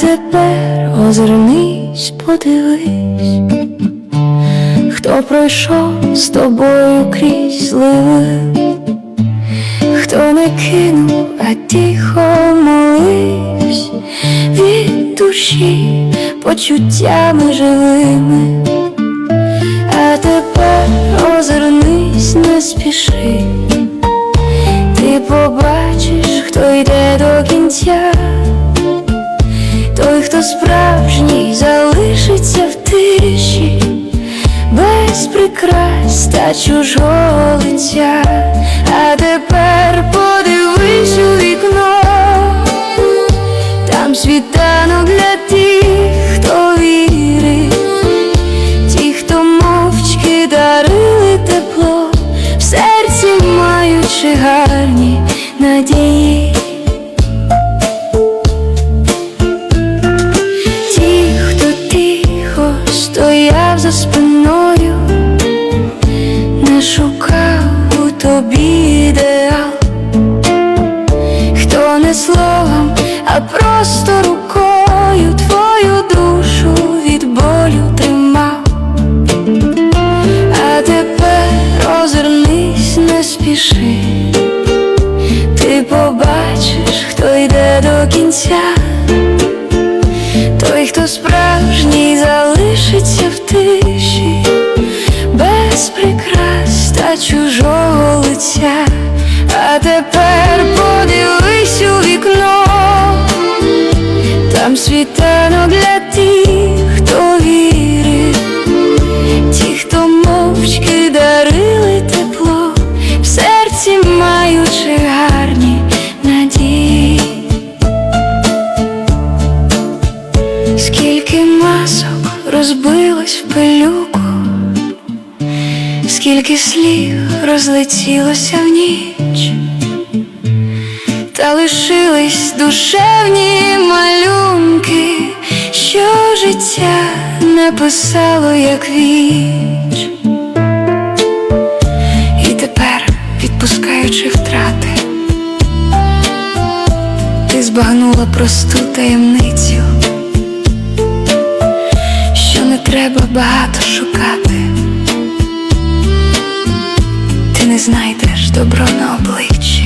тепер озирнись, подивись, хто пройшов з тобою крізь зливи, хто не кинув, а тихо молився? Від душі почуттями живими. А тепер озирнись, не спіши, ти побачиш, хто йде до кінця, той, хто справжній, залишиться в тиші, без прикрас та чужого лиця. А тепер подивись у вікно, там світанок для тих, хто вірить. Ті, хто мовчки дарили тепло, в серці маючи гарні надії. Просто рукою твою душу від болю тримав. А тепер озирнись, не спіши, ти побачиш, хто йде до кінця, той, хто справжній, залишиться в тиші, без прикрас та чужого лиця. А тепер світанок для тих, хто вірить. Ті, хто мовчки дарили тепло, в серці маючи гарні надії. Скільки масок розбилось в пилюку, скільки слів розлетілося в ніч, та лишились душевні писало, як віч, і тепер, відпускаючи втрати, ти збагнула просту таємницю, що не треба багато шукати, ти не знайдеш добро на обличчі.